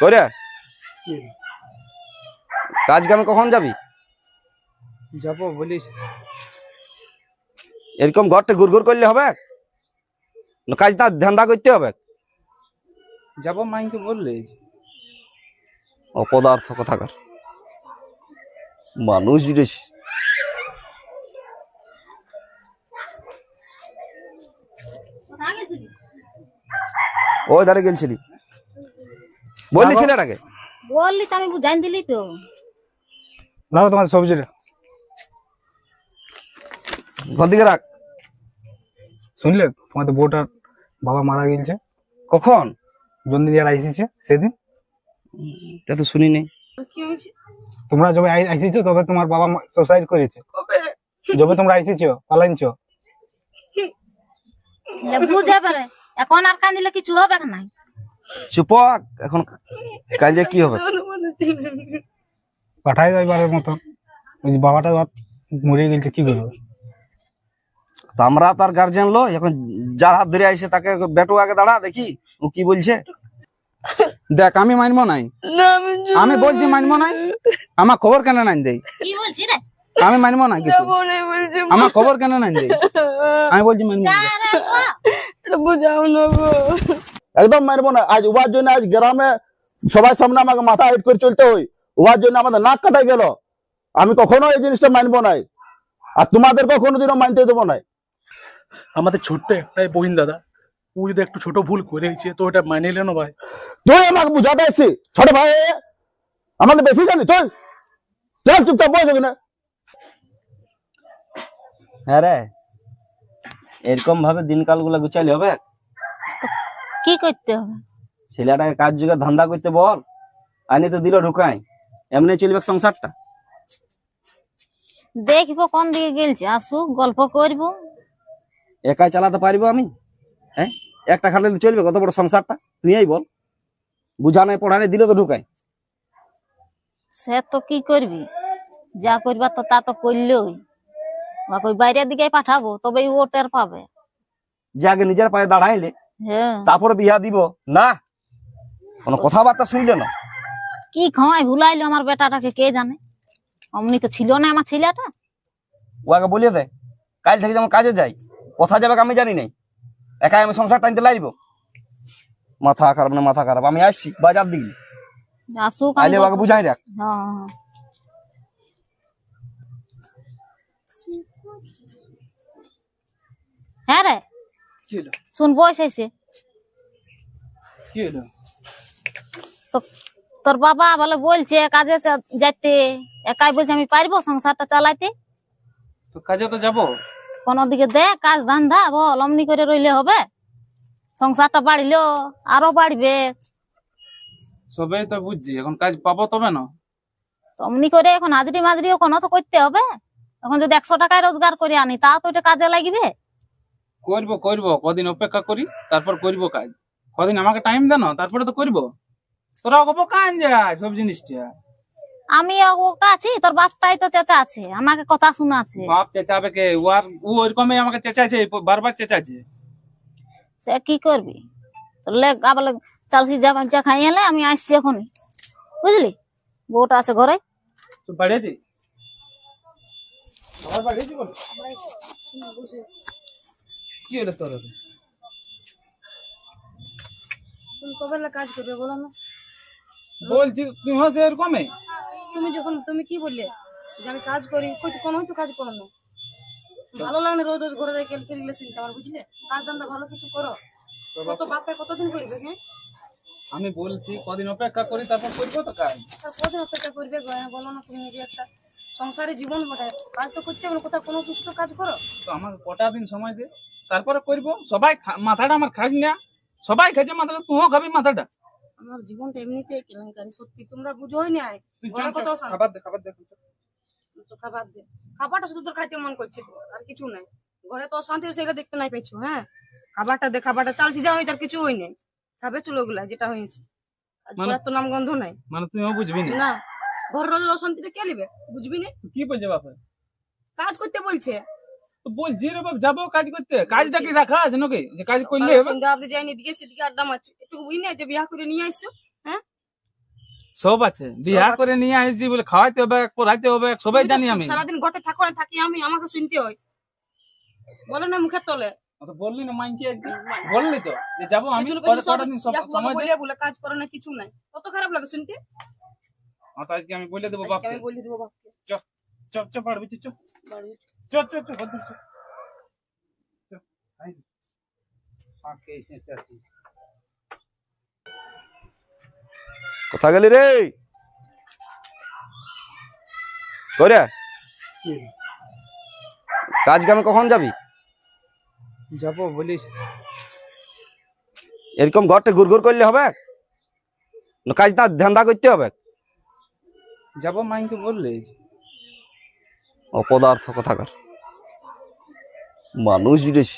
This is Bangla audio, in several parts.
করে কাজ কামে কখন যাবি? যাব বলিস। এরকম ঘরটা ঘুরঘুর করলে হবে? না কাজ না ধান্দা করতে হবে? যাব মাইকে বললে। অপদার্থ কথাকার? মানুষ জুড়েছি ওই ধারে গেলছিলি। বললি ছেলেটাকে? বললি তো আমি বুঝাই দিলি তো। লাও তোমার সবজিটা। ঘর দিকে রাখ। শুনলে তোমাদের বউটার বাবা মারা গেছে কখন? জন্দিন যারা আইসিছে সেদিন। এটা তো শুনি নেই তোমরা যবে আই- আইসিছো তবে তোমার বাবা সুসাইড করেছে। যবে তোমরা আইসিছো পালাইছো লে বুঝে পারে। এখন আর কান্দিলে কিছু হবে না চুপ এখন কাজে কি হবে? পাঠাই দেয় বারের মতো ওই বাবাটা মরে গেছে কি করবে? তো আমরা তার গার্জেন লো এখন যার হাত ধরে আইসে তাকে বেটু আগে দাঁড়া দেখি ও কি বলছে। দেখ আমি মানবো নাই। আমি বলছি মানবো নাই? আমার খবর কেন নাই দেই? কি বলছি রে? আমি মানবো না কিছু আমার খবর কেন নাই দেই? আমি বলছি মানবো না। একদম মানব না। আজ উবার জন্য আজ গ্রামে সবাই সামনে আমাকে মাথা হাইট করে চলতে হই উবার জন্য আমাদের নাক কাটাই গেল। আমি কখনো এই জিনিসটা মানবো নাই। আর তোমাদেরকে কোনোদিনও মানতে দেবো নাই। আমাদের ছোট্ট একটাই বহিন দাদা। ও যদি একটু ছোট ভুল করেছে তো ওটা মানে নিলে না ভাই। তুই আমাকে বুঝাতে আসছি ছোট ভাই আমাদের বেশি জানি তুই চল চুপচাপ বসে কিনা হ্যাঁ রে এরকম ভাবে দিনকালগুলা গুছাইলে হবে? কি করতে হবে? ছেলেটাকে কাজ যুগে ধান্দা করতে বল? আনি তো দিল ঢুকাই। এমনি চলবে সংসারটা। দেখব কোন দিকে গেলছে আসুক গল্প করব। একাই চালাতে পারব আমি? হ্যাঁ? একটা খাটলে চলবে কত বড় সংসারটা? তুই এই বল। বুঝা নাই পড়া নাই দিলে তো ঢুকাই। সে তো কি করবি? যা করবা তো তা তো করলেই। বা কই বাইরের দিকে পাঠাবো তবে ও টের পাবে। যে আগে নিজের পায়ে দাঁড়াইলে তারপরে বিয়া দিব। না কোনো কথাবার্তা শুনলে না। কি খাওয়াই ভুলাইলো আমার বেটাটাকে কে জানে? অমনি তো ছিল না আমার ছেলেটা। ও আগে বলিয়ে দেয় কাল থেকে যেমন কাজে যাই কোথা যাবে আমি জানি নাই। একাই আমি সংসার টানতে লাগব মাথা খারাপ না মাথা খারাপ। আমি আসছি বাজার দিকে। আসুক আইলে ওকে বুঝাই রাখ হ্যাঁ হ্যাঁ। হ্যাঁ রে। কি হলো? শুন বয়স কি হলো? তোর বাবা বলে বলছে কাজে যাইতে। একাই বলছে আমি পারব সংসারটা চালাইতে? তো কাজে তো যাব। কোনো দিকে দে কাজ ধান্দা বল অমনি করে রইলে হবে। সংসারটা বাড়িলো আরও বাড়বে। সবাই তো বুঝছি এখন কাজ পাবো তবে না। অমনি করে এখন হাজরি মাজরিও কোনো তো করতে হবে। এখন যদি একশো টাকায় রোজগার করে আনি তা তো এটা কাজে লাগবে? করব করব। কদিন অপেক্ষা করি তারপর করব কাজ। কদিন আমাকে টাইম দেন তারপরে তো করব। তোরা অগপ কান যায় সব জিনিসটা। আমি ওকে আছি তোর বাপটাই তো চেঁচা আছে আমাকে কথা শোনাচ্ছে বাপ চেঁচাবে কে? ও আর ও ওইরকমই আমাকে চেঁচাছে বারবার চেঁচাছে সে কি করবি? লেগ আবার চাল সিজা ভাজা খাই এলে আমি আসছি এখনই। বুঝলি? বউটা আছে ঘরে। তো বাড়িয়েছি আবার বাড়িয়েছি বল? কি হলো তোর? তুমি কবে কাজ করবে বলো না? বলছি তুমি হচ্ছে এরকমই তুমি যখন তুমি কি বললে? যে আমি কাজ করি কই কোনো হয়তো কাজ করো না। ভালো লাগে না রোজ রোজ ঘরে রেখে খেল খেলিলে শুনতে আমার বুঝলে? কাজ ধান্দা ভালো কিছু করো। কত বাপে কতদিন করবে হ্যাঁ? আমি বলছি কদিন অপেক্ষা করি তারপর করব তো কাজ। কদিন অপেক্ষা করবে হ্যাঁ, বলো না তুমি নিজে একটা সংসারে জীবন কাজ তো করতে হবে কোথাও কোনো কিছু তো কাজ করো। তো আমাকে কটা দিন সময় দে তারপরে করব। সবাই মাথাটা আমার খাস না। সবাই খেয়েছে মাথাটা তুইও খাবি মাথাটা। আমার জীবনটা এমনিতেই কেলেঙ্কারি সত্যি তোমরা বুঝোই না। খাবার দে খাবার দে তো খাবার দে। খাবারটা শুধু তোর খাইতে মন করছে আর কিছু নাই। ঘরে তো অশান্তি হয়েছে সেটা দেখতে নাই পেয়েছ হ্যাঁ? খাবারটা দে খাবারটা চাল সিজা হয়েছে আর কিছু হই নাই খাবে চলো ওগুলা যেটা হয়েছে। আজ মানে- তো নাম গন্ধ নাই। মানে তুইও বুঝবি না। ঘর রোজ অশান্তিটা কে লিবে বুঝবি না? কি বলছে বাপে কাজ করতে বলছে। বলছি রে বাপ যাব কাজ করতে। কাজটা কি রাখা আছে নাকি? যে কাজ করলে সন্ধ্যা অব্দি যাইনি দিকে সেদিকে আড্ডা মারছো। একটু বুঝি না? যে বিয়া করে নিয়ে আসছো হ্যাঁ? সব আছে। বিয়া করে নিয়ে আসছি বলে খাওয়াইতে হবে পড়াইতে হবে সবাই জানি আমি। সারাদিন ঘটে থাকো না থাকি আমি আমাকে শুনতে হয়। বলো না মুখের তলে। বললি না মাইকে বললি তো যে যাব আমি কটা দিন সময় বলে কাজ করে না কিছু নাই। কত খারাপ লাগে শুনতে? আজকে আমি বলে দেবো বাপকে। আমি বলে দেবো বাপকে। চপ চপ পারবি চপ বাড়ি চপ চপ চপ বলতে চপ। চপ, আই। পাকে এসে চাচ্ছিস। কোথা গেলি রে? করে কাজ কামে কখন যাবি? যাব বলিস। এরকম ঘরটা ঘুর ঘুর করলে হবে? কাজ না ধান্দা করতে হবে? যাব মাইকে বললে অপদার্থ কথাকার। মানুষ জুড়েছি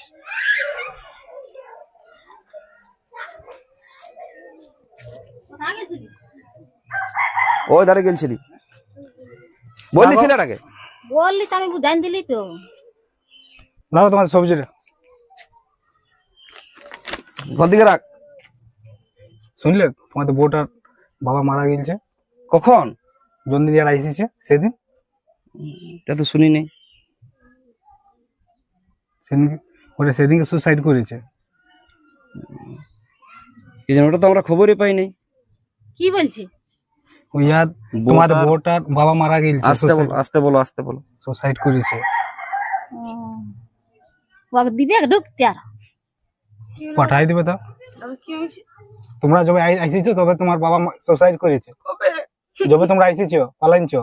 ওই ধারে গেলছিলি। বললি। ছেলেটাকে বললি তো আমি বুঝাই দিলি তো। দাও তোমার সবজিটা। ঘর দিকে রাখ। শুনলে? তোমাদের বউটার বাবা মারা গেছে। কখন? এসেছে সেদিন? এটা তো শুনি নেই সেদিনকে ওরা সেদিনকে সুসাইড করেছে? এই জন্য ওটা তো আমরা খবরই পাই নাই কি বলছি? বউটার বাবা মারা গেছে আসতে বলো আসতে বলো আসতে বলো। সুসাইড করেছে। ওকে দিবে ঢুকতে আর পাঠাই দিবে তো। কি হয়েছে? তোমরা যবে আই- আইসেছো তবে তোমার বাবা সুসাইড করেছে। যবে তোমরা আইসেছো পালাইছো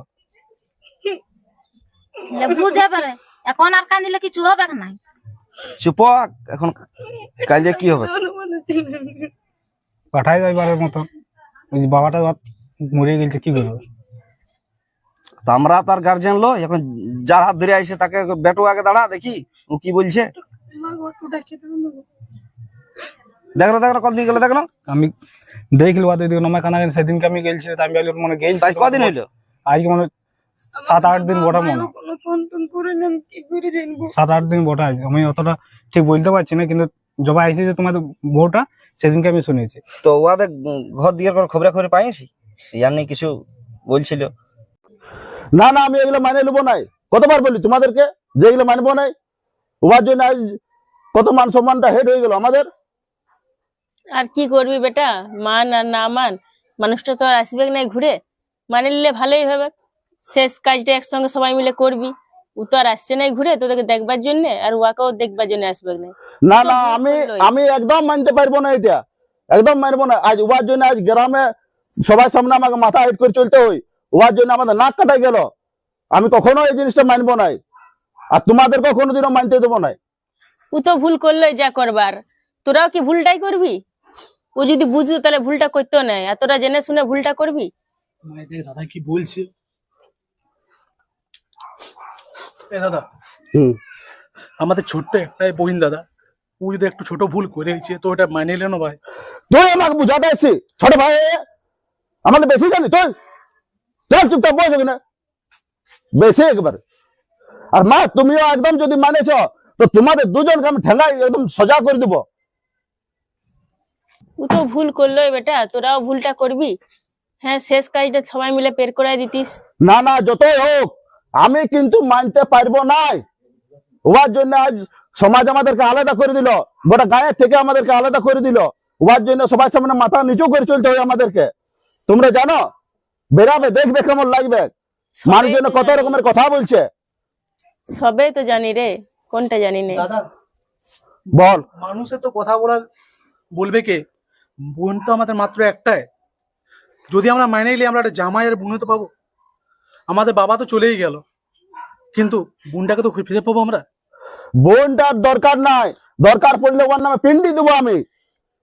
বুঝে পারে এখন আর কান্দিলে কিছু হবে না। চুপ এখন কাজে কি হবে? পাঠাই দেয় বারের মতো। ওই বাবাটা মরে গেছে কি করব? তো আমরা তার গার্জেন লো এখন যার হাত ধরে আইসে তাকে বেটু আগে দাঁড়া দেখি ও কি বলছে। দেখ দেখ না কতদিন গেলে দেখ আমি দেখলি কানা সেদিনকে আমি মনে কদিন হইল? আজকে মনে সাত আট দিন বটা মনে সাত আট দিন বটা আছে আমি অতটা ঠিক বলতে পারছি না কিন্তু জবা আইসেছে তোমাদের বউটা সেদিনকে আমি শুনেছি। তো ওদের ঘর দিকে কোনো খবরা খবরে পাইছি ইয়ার নেই কিছু বলছিল? না না আমি এগুলো মানে নেব নাই। কতবার বলি তোমাদেরকে যে এগুলো মানবো নাই? জন্য আজ কত মান সম্মানটা হেড হয়ে গেল আমাদের। আর কি করবি বেটা? মান আর না মান মানুষটা তো আর আসবে নাই ঘুরে? মানে নিলে ভালোই হবে। শেষ কাজটা একসঙ্গে সবাই মিলে করবি। ও তো আর আসছে নাই ঘুরে তোদেরকে দেখবার জন্য আর ওয়াকেও দেখবার জন্য আসবে না? না না আমি আমি একদম মানতে পারব না এটা। একদম মানবো না। আজ উহার জন্য আজ গ্রামে সবাই সামনে আমাকে মাথা হেড করে চলতে হই উহার জন্য আমাদের নাক কাটাই গেল। আমি কখনো এই জিনিসটা মানবো নাই। আর তোমাদেরকে কোনোদিনও মানতে দেবো নাই। ও তো ভুল করলোই যা করবার। তোরাও কি ভুলটাই করবি? ও যদি বুঝতো তাহলে ভুলটা করতো না এতটা জেনে শুনে ভুলটা করবি? দেখ দাদা কি বলছে। এ দাদা হুম। আমাদের ছোট্ট একটাই বহিন দাদা। ও যদি একটু ছোট ভুল করেছে তো ওটা মানে নিলে না ভাই। তুই আমাকে বুঝাতে এসছি ছোট ভাই আমাদের বেশি জানি তুই। চল চুপচাপ বসে কিনা বেশি একবার। আর মা তুমিও একদম যদি মানেছ তো তোমাদের দুজনকে আমি ঠেঙ্গাই একদম সোজা করে দেবো। ও তো ভুল করলোই বেটা তোরাও ভুলটা করবি। হ্যাঁ শেষ কাজটা সবাই মিলে পের করাই দিতিস। না না যতই হোক আমি কিন্তু মানতে পারব নাই। উহার জন্য আজ সমাজ আমাদেরকে আলাদা করে দিল গোটা গায়ের থেকে আমাদেরকে আলাদা করে দিল। উহার জন্য সবার সামনে মাথা নিচু করে চলতে হয় আমাদেরকে। তোমরা জানো? বেরাবে দেখবে কেমন লাগবে। মানুষজন সবাই কত রকমের কথা বলছে। সবেই তো জানি রে কোনটা জানি না। দাদা বল। মানুষের তো কথা বলার বলবে কে? বোন তো আমাদের মাত্র একটাই। যদি আমরা মাইনে নিলে আমরা একটা জামাই আর বোন তো পাবো। আমাদের বাবা তো চলেই গেল। কিন্তু বোনটাকে তো ফিরে পাবো আমরা? বোনটার দরকার নাই। দরকার পড়লে ওর নামে পিন্ডি দেবো আমি।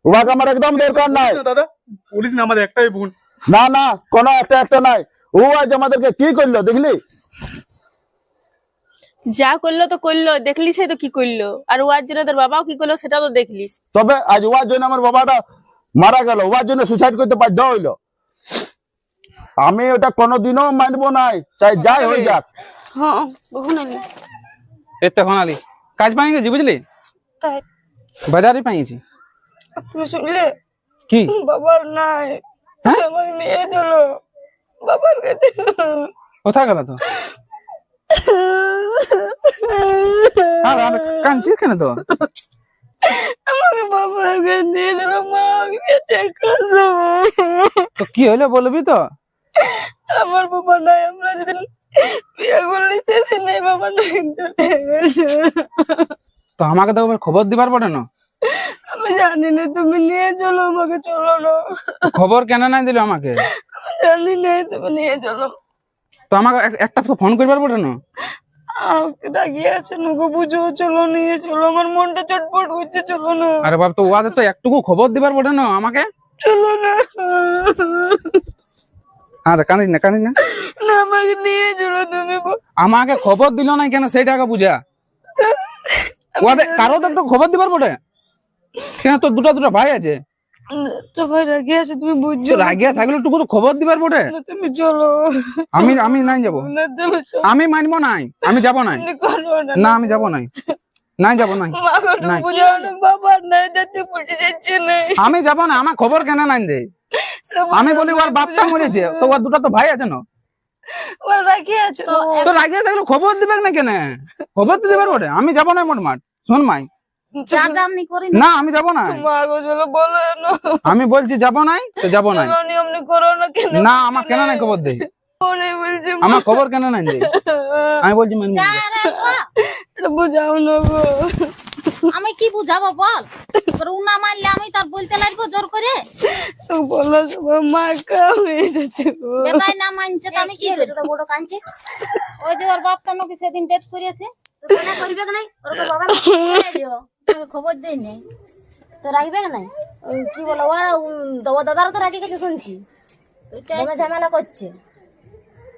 উহাকে আমার একদম দরকার নাই। দাদা বলিস না আমাদের একটাই বোন। না না কোনো একটা একটা নাই। ও আজ আমাদেরকে কি করল দেখলি? যা করল তো করল দেখলিস তো কি করল? আর ওয়ার জন্য তোর বাবাও কি করল সেটাও তো দেখলিস। তবে আজ উহার জন্য আমার বাবাটা মারা গেল ওর জন্য সুসাইড করতে বাধ্য হইল। আমি ওটা কোনোদিনও মানবো নাই। চাই যাই হয়ে যাক। হ্যাঁ আলি। কাজ পাই গেছি বুঝলি? বাজারে পাইছি। শুনলে? কি? বাবার নাই। বাবার কাছে। গেল তো? আর কাঁদছিস কেন তো। তো কি হলো বলবি তো? আমার বাবা নাই আমরা যেদিন বিয়ে করলি সেদিন নাই বাবা নাই তো আমাকে তো খবর দিবার পড়ে না। আমি জানি না তুমি নিয়ে চলো আমাকে চলো না। খবর কেন নাই দিল আমাকে? আমি জানি না তুমি নিয়ে চলো। তো আমাকে একটা ফোন করবার পড়ে না। আমাকে ডাকিয়ে আছেন চলো নিয়ে চলো আমার মনটা চটপট করছে চলো না। আরে বাপ তো একটুকু খবর দিবার পড়ে না আমাকে? চলো না। আরে কাঁদিস না না। না আমাকে নিয়ে চলো তুমি। আমাকে খবর দিল না কেন সেইটাকে বুঝা? ওদের কারও তো একটু খবর দিবার বটে? কেন তোর দুটো দুটো ভাই আছে? সবাই রাগি আছে তুমি বুঝছ? রাগিয়া থাকলে একটু তো খবর দিবার পড়ে তুমি চলো। আমি আমি নাই যাব। না আমি মানবো নাই আমি যাব নাই। না না আমি যাব নাই। নাই যাব নাই মাকে তো নাই। বুঝাও না বাবার নাই যাতে বলতে যাচ্ছে না। আমি যাব না আমার খবর কেন নাই দে? আমি বলি ওর বাপটা মরেছে তো ওর দুটো তো ভাই আছে না? ওরা আছে। তো তো রাগিয়া থাকলে খবর দিবে না কেন? খবর তো দিবার পড়ে আমি যাব না মোট মাঠ। শোন মাই না। না আমি যাব না। আমি বলছি যাব নাই তো যাব না কেন না আমার কেন নাই? খবর দেই? বলছে আমার খবর কেন নাই আমি বলছি বুঝাও না গো। আমি কি বুঝাবো বল? তোর উনা মারলে আমি তার বলতে লাগবো জোর করে? বলো সবাই মা কা হয়ে যাচ্ছে বেটাই না মানছে তো আমি কি করি? তো বড় কাঁদছে। ওই যে ওর বাপটা নাকি সেদিন ডেট করিয়েছে। তো কেন করবে কি নাই? ওর তো বাবা খবর দেই নাই। তো রাখবে ওই কি বলো ওরা ও দাদারও তো রাজি গেছে শুনছি। ঝামেলা করছে।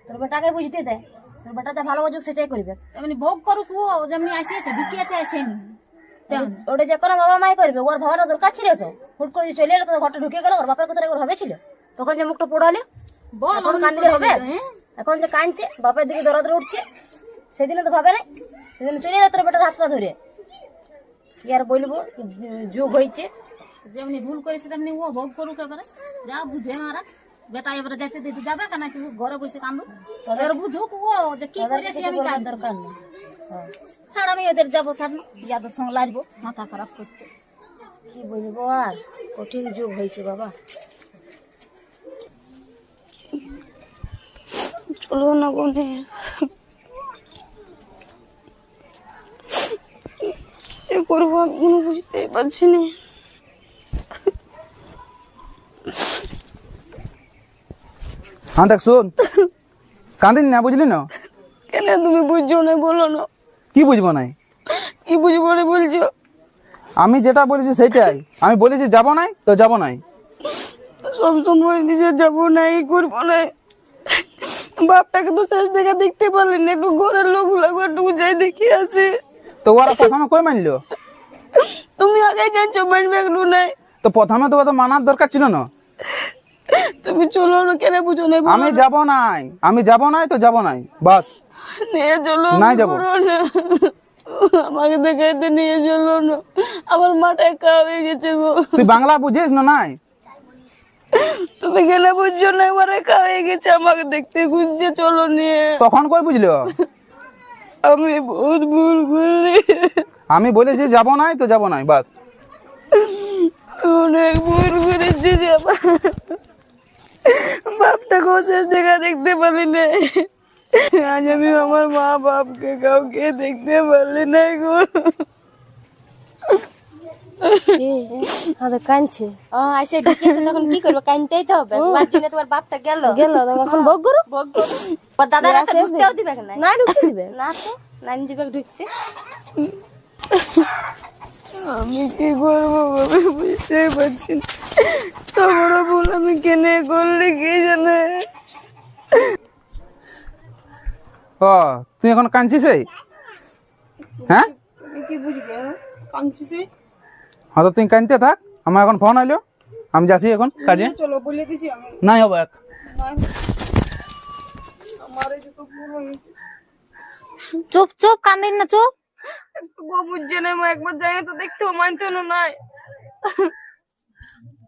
তোর বেটাকে বুঝতে দে। তোর বেটাতে ভালো বুঝুক সেটাই করবে। এমনি ভোগ করুক ও যেমনি আসিয়েছে ঢুকিয়েছে আসেনি। ওটা যে কোনো বাবা মাই করবে ওর ভাবাটা দরকার ছিল তো। হুট করে চলে এলো তো ঘরটা ঢুকে গেল ওর বাপের কথা ওর হবে ছিল তখন যে মুখটা পোড়ালে। এখন কান্দিলে হবে? এখন যে কাঁদছে বাপের দিকে দৌড়া উঠছে। সেদিনে তো ভাবে নাই। সেদিন চলে এলো তোর বেটার হাতটা ধরে। কি আর বলব? যুগ হয়েছে। যেমনি ভুল করেছে তেমনি ও ভোগ করুক এবারে। যা বুঝে মারা বেটা এবারে যাইতে দিতে যাবে কেন? কি ঘরে বসে কান্দু এবার বুঝুক ও যে কি করেছি আমি কাজ দরকার নেই। ছাড় আমি ওদের যাব ছাড়। না যাদের সঙ্গে লাগবো মাথা খারাপ করতে। কি বলব আর? কঠিন যুগ হয়েছে বাবা। চলো না কোনে করব আমি কোনো বুঝতেই পারছি না। হ্যাঁ দেখ শোন। কান্দিন না বুঝলি না? কেন তুমি বুঝছ না বলো না। কি বুঝব নাই? কি বুঝব না বলছো? আমি যেটা বলেছি সেটাই আমি বলেছি যাব নাই তো যাব নাই। সব সময় নিজে যাব না এই করব না। বাপটাকে তো শেষ দেখা দেখতে পারলেন না একটু ঘরের লোক লাগবে একটু যাই দেখে আসে। তো ওরা প্রথমে কই মানলো? তুমি আগে জানছো মানবে একটু নাই তো প্রথমে তো ওদের মানার দরকার ছিল না। তুমি চলো না কেন বুঝো না আমি। যাব নাই আমি যাব নাই তো যাব নাই বাস। নিয়ে চলো নাই যাব। আমাকে দেখাইতে নিয়ে চলো না। আমার মাটা একা হয়ে গেছে গো। তুই বাংলা বুঝিস না নাই? তুমি কেন বুঝছ না? আমার একা হয়ে গেছে আমাকে দেখতে খুঁজছে চলো নিয়ে। তখন কই বুঝলো? আমি বহুত ভুল করলি আমি বলেছি যাব নাই তো যাব নাই বাস। অনেক ভুল করেছি যাবা বাপটাকে শেষ দেখা দেখতে পারলি না। আজ আমি আমার মা বাপকে কাউকে দেখতে পারলি না গো। আমাদের কাঁদছে। ও আইসে ঢুকিয়েছে তখন কি করবে? কাঁদতেই তো হবে। জন্য তোমার বাপটা গেল। গেল এখন ভোগ করো? ভোগ করো। দাদারা তো ঢুকতেও দিবে না। না ঢুকতে দিবে। না তো নানি দিবে ঢুকতে। আমি কি করব আমি বুঝতেই পারছি না। তো বড় ভুল আমি কেনে করলে কি জানে? ও তুই এখন কাঁদছিস হ্যাঁ? কি বুঝবে? কাঁদছিস হ্যাঁ তো তুই কাঁদতে থাক। আমার এখন ফোন আইলো। আমি যাচ্ছি এখন কাজে। চলো বলে দিছি আমি। নাই হবে এক। আমার এই তো ভুল হয়েছে চুপ চুপ কান্দিন না চুপ। একটু গো বুঝছে না একবার যাই তো দেখতে মানতে না নাই।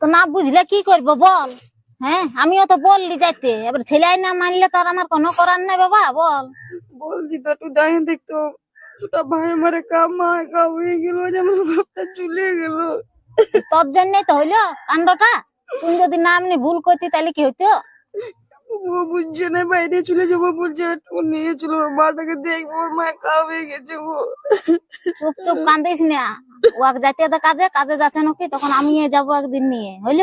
তো না বুঝলে কি করব বল? হ্যাঁ আমিও তো বললি যাইতে। এবার ছেলে না মানলে তো আর আমার কোনো করার নাই বাবা বল। বলছি তো একটু যাই দেখতো দুটা ভাই আমার একা মা হয়ে গেল যে আমার বাপটা চলে গেল। তোর জন্যই তো হইল কাণ্ডটা তুই যদি না এমনি ভুল করতি তাহলে কি হইতো? ও বুঝছে না বাইরে চলে যাব বলছে একটু নিয়ে চলো ওর মাটাকে দেখব ওর মা একা হয়ে গেছে ও। চুপ চুপ কান্দিস না। ওয়াক যাইতে তো কাজে কাজে যাচ্ছে নাকি তখন আমি যাব একদিন নিয়ে হইল?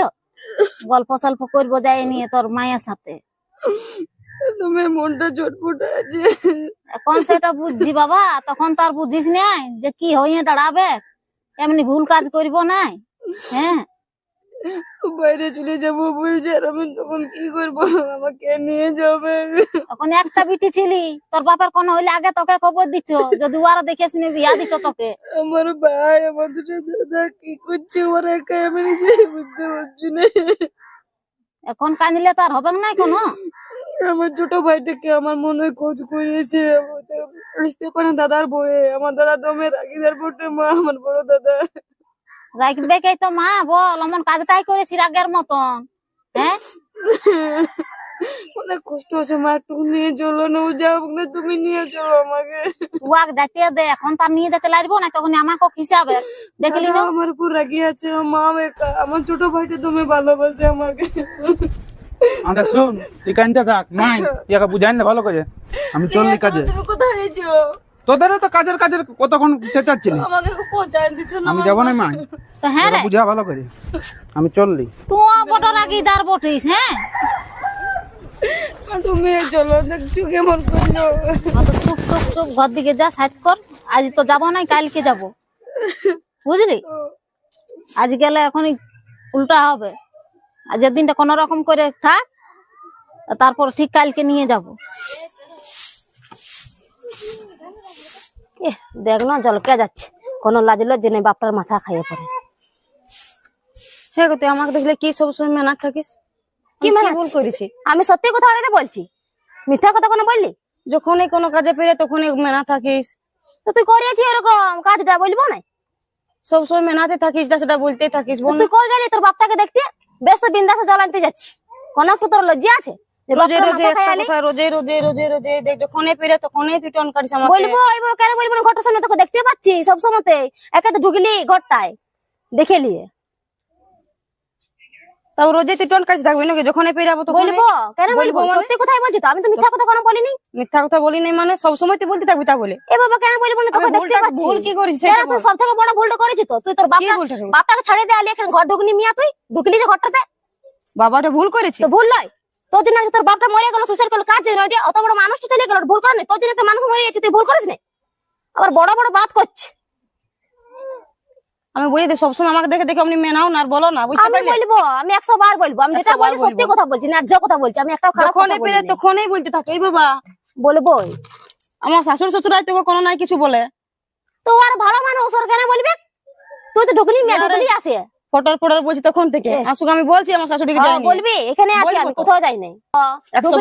গল্প সল্প করব যাই নিয়ে তোর মায়ের সাথে। তুমি মনটা চটপট আছে। এখন সেটা বুঝছি বাবা তখন তো আর বুঝিস নাই যে কি হইয়ে দাঁড়াবে। এমনি ভুল কাজ করব নাই হ্যাঁ? বাইরে চলে যাব বলছে আর আমি তখন কি করব? আমাকে নিয়ে যাবে। তখন একটা বিটি ছিলি তোর বাপের কোন হইলে আগে তোকে খবর দিত যদি ওরা দেখে শুনে বিয়া দিত তোকে। আমার ভাই আমার দুটো দাদা কি করছে ওরা একাই আমি নিজেই বুঝতে পারছি না। এখন কাঁদিলে তো আর হবে না কোনো। আমার ছোট ভাইটাকে আমার মনে খোঁজ করিয়েছে। বুঝতে পারে দাদার বয়ে আমার দাদা দমে রাগিদার পড়তে মা আমার বড় দাদা। রাখবে কে তো মা? বল অমন কাজটাই করেছি রাগের মতন। হ্যাঁ? অনেক কষ্ট আছে মা একটু নিয়ে চলো না ও যাও না তুমি নিয়ে চলো আমাকে। ওয়াক যাইতে দে এখন তার নিয়ে যেতে লাগবো না তখন আমাকে খিসাবে দেখলি না? আমার উপর রাগি আছে মা আমার ছোট ভাইটা তুমি ভালোবাসে আমাকে। আরে শুন থাক নাই ইয়াকে বুঝাই না ভালো করে। আমি চললি কাজে। তুমি কোথায় গেছো তোদেরও তো কাজের কাজের কতক্ষণ চেঁচাচ্ছিলি আমাকে পৌঁছায় দিত না আমি যাব না মা তো হ্যাঁ রে। বুঝা ভালো করে। আমি চললি। তুই বড় রাগিদার বটিস হ্যাঁ? তুমি চলো দেখছ কেমন করল অত চুপ চুপ চুপ ঘর দিকে যা সাইজ কর। আজ তো যাব নাই কালকে যাব। বুঝলি? আজ গেলে এখনই উল্টা হবে। আর যেদিনটা কোনো রকম করে থাক তারপর ঠিক কালকে নিয়ে যাব। দেখ না জলকে যাচ্ছে। কোনো লাজ লজ্জে নেই বাপটার মাথা খাইয়ে পড়ে। হ্যাঁ তুই আমাকে দেখলে কি সব সময় মেনা থাকিস? কি মানে ভুল করেছি? আমি সত্যি কথা বলতে বলছি। মিথ্যা কথা কোনো বললি? যখনই কোনো কাজে পেরে তখনই মেনা থাকিস। তো তুই করিয়েছি এরকম কাজটা বলব না? সব সময় মেনাতে থাকিস না সেটা বলতেই থাকিস তুই কই গেলি তোর বাপটাকে দেখতে? ব্যস্ত বিন্দাসে জল আনতে যাচ্ছি। কোনো একটু তোর লজ্জা আছে? রোজে রোজে একটা কথা রোজে রোজে রোজে রোজে দেখ যখনই পেরে তখনই তুই টন আমাকে। বলব কেন বলব সামনে তোকে দেখতে পাচ্ছি সব সময়তে একে তো ঢুকলি ঘরটায় দেখে নিয়ে। তাও রোজে তুই টন থাকবি নাকি? যাব বলব? কেন বলব মানে? সত্যি কথাই বলছি তো? আমি তো মিথ্যা কথা কোনো বলিনি। মিথ্যা কথা বলি নাই মানে সব সময় তুই বলতে থাকবি তা বলে। এ বাবা কেন বলব না? তোকে দেখতে পাচ্ছি। ভুল কি সেটা তুই বড় ভুলটা করেছিস তো? তুই তোর বাপটা বাপটাকে আলি এখানে ঘর ঢুকনি মিয়া তুই। ঢুকলি যে ঘরটাতে? বাবাটা ভুল করেছি। তো ভুল নয়। তোর জন্য তোর বাপটা মরে গেল সুসাইড করল কাজ জন্য? অত বড় মানুষটা চলে গেল ভুল করে তোর জন্য একটা মানুষ মরে গেছে তুই ভুল করিস না। আবার বড় বড় বাত করছে। আমি বলি সবসময় আমাকে দেখে দেখে আপনি মেনাও না আর বলো না বুঝতে আমি বলব আমি একশো বার বলব আমি যেটা বলি সত্যি কথা বলছি ন্যায্য কথা বলছি আমি একটা খারাপ কথা যখনই পেরে তখনই বলতে থাকো এই বাবা। বলব? আমার শাশুড় শ্বশুর আয় তোকে কোনো নাই কিছু বলে। তো আর ভালো মানুষ ওর কেন বলবে? তুই তো ঢুকলি মেয়ে ঢুকলি আসে। ফটোর ফটোর বলছি তখন থেকে। আসুক আমি বলছি আমার শাশুড়িকে যাইনি বলবি? এখানে আছি আমি কোথাও যাই নাই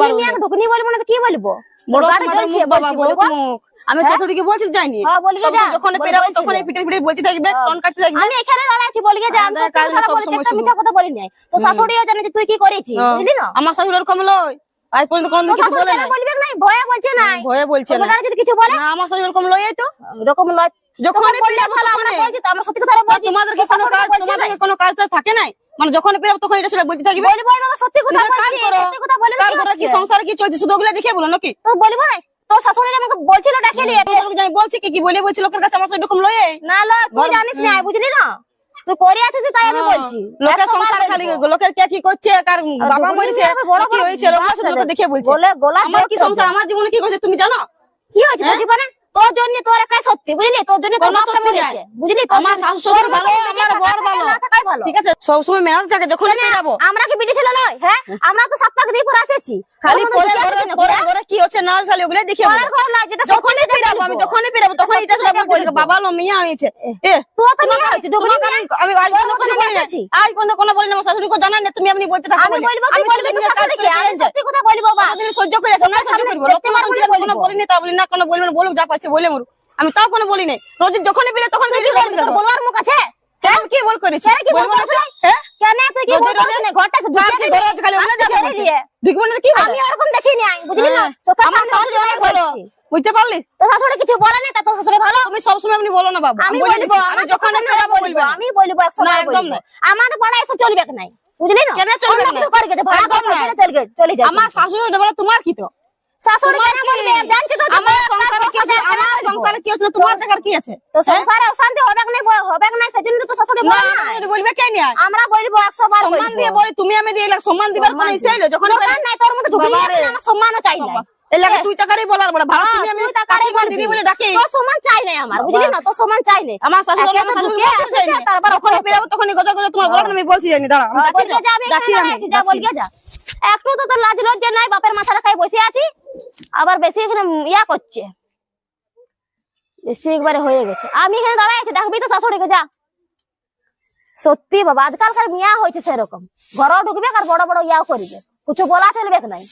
বলব। ঢুকনি বলব না তো কি বলব। আমি হ্যাঁ? শাশুড়িকে বলছি যাইনি। যখন পেরাবো তখন পিটে পিটে বলতে থাকবে। টন কাটতে থাকবে। আমি এখানে দাঁড়াচ্ছি বলি যে আমি। মিথ্যা কথা বলি নাই। তো শাশুড়িও জানে যে তুই কি করেছিস। বুঝলি না? আমার শাশুড়ি ওরকম লয় আজ পর্যন্ত কোনো কিছু বলে না বলবে? নাই ভয়ে বলছে নাই ভয়ে বলছে না। যদি কিছু বলে? না আমার শাশুড়ি ওরকম লয় তো। এরকম লয় তোমাদেরকে কোনো কাজ তোমাদেরকে কোনো কাজ থাকে নাই? মানে যখন পেরাবো তখন এটা সেটা বলতে থাকবে? বলব বাবা সত্যি কথা বলছি সত্যি কথা বলবি কার কি কি সংসার কি চলছে শুধু ওগুলা দেখে বলো নাকি? তো বলব না তো শাশুড়ি আমাকে বলছিল ডাকে নিয়ে তোদেরকে বলছি কি কি বলে বলছি লোকের কাছে আমার সাথে এরকম লয়ে? না লো তুই জানিস না বুঝলি না? তুই করে আছিস তাই আমি বলছি। লোকের একশো বার সংসার খালি লোকের কে কি করছে কার বাবা মরেছে কি হয়েছে লোকের দেখে বলছে। বলে গোলা আমার কি সংসার আমার জীবনে কি করছে তুমি জানো? কি হয়েছে তোর জীবনে? তোর জন্য তোর একটাই সত্যি বুঝলি? তোর জন্য কোনো। বুঝলি? আমার শাশু শ্বশুর ভালো, আমার বর ভালো। ঠিক আছে সবসময় মেহনত থাকে যখন যাব। আমরা কি বিটি ছিল নয় হ্যাঁ? আমরা তো সাত দিয়ে পরে আসেছি। খালি পরে হ্যাঁ? কি হচ্ছে না ওগুলো দেখে যখনই পেরাবো আমি যখনই পেরাবো তখন এটা সব বাবা লো মিয়া হয়েছে। আমি আজ পর্যন্ত মতো বলি না আজ পর্যন্ত কোনো বলি না আমার শাশুড়িকে না তুমি আপনি বলতে থাকো আমি বলব আমি বলবি? কথা বলব সহ্য করে না সহ্য করব লোক ছিল কোনো। বলিনি তা বলি না কোনো বলব। না বলুক যা পাচ্ছে বলে মরুক। আমি তাও কোনো বলি নাই। রোজ যখনই পেলে তখন বলবার মুখ আছে? কি? বল করেছি? না তো? হ্যাঁ? কেন তুই কি বলছিস না ঘরটা খালি ওখানে। ঢুকবো না তো কি আমি ওরকম বুঝলি না হ্যাঁ। তোকে আমার শাশুড়ি অনেক ভালো। বুঝতে পারলিস? তো শাশুড়ি কিছু বলে না তা শাশুড়ি ভালো? তুমি সবসময় এমনি বলো না বাবু। আমি বলে বলব আমি যখন বেরাবো বলবে না। আমি বলব না, একদম। না। আমাদের পাড়ায় এসব চলবে নাই? বুঝলি না? কেন চলবে না? করে গেছে ভাড়া করে চলে গেছে চলে যায় আমার শাশুড়ি বলে তোমার কি তো? শাশুড়ি তোমার কেন কি? বলবে? জানছি তো আমার সংসারে কি আছে? আমার সংসারে কি আছে? তোমার দেখার কি আছে? তো সংসারে অশান্তি হবে সেজন্য তো শাশুড়ি না বলে না শাশুড়ি বলবে আমরা বলব একশো বার সম্মান দিয়ে বলি তুমি আমি দিয়ে এলাকা সম্মান দিবার কোনো ইচ্ছে এলো? যখন দোকান তোর মতো ঢুকলি না, আমার সম্মানও চাই না এলাকা তুই টাকারই বলার বড়। ভালো তুমি আমি কাকিমা দিদি বলে ডাকি। তোর সম্মান চাই আমার বুঝলি না? তোর সম্মান চাই আমার শাশুড়ি শাশুড়ি তারপর তোমার আমি বলছি জানি দাঁড়া আমি যাচ্ছি তো। যাবি যাচ্ছি কেন আমি, যাচ্ছি, যা যাচ্ছি। যা। একটু তো তোর লাজ লজ্জা নাই বাপের মাথাটা খাই বসে আছি। আবার বেশি এখানে ইয়া করছে। বেশি একবারে হয়ে গেছে। আমি এখানে দাঁড়াই আছি, ডাকবি তো শাশুড়িকে, যা। সত্যি বাবা, আজকালকার মিয়া হয়েছে সেরকম। ঘরও ঢুকবে আর বড় বড় ইয়াও করবে। কিছু বলা চলবে নাই?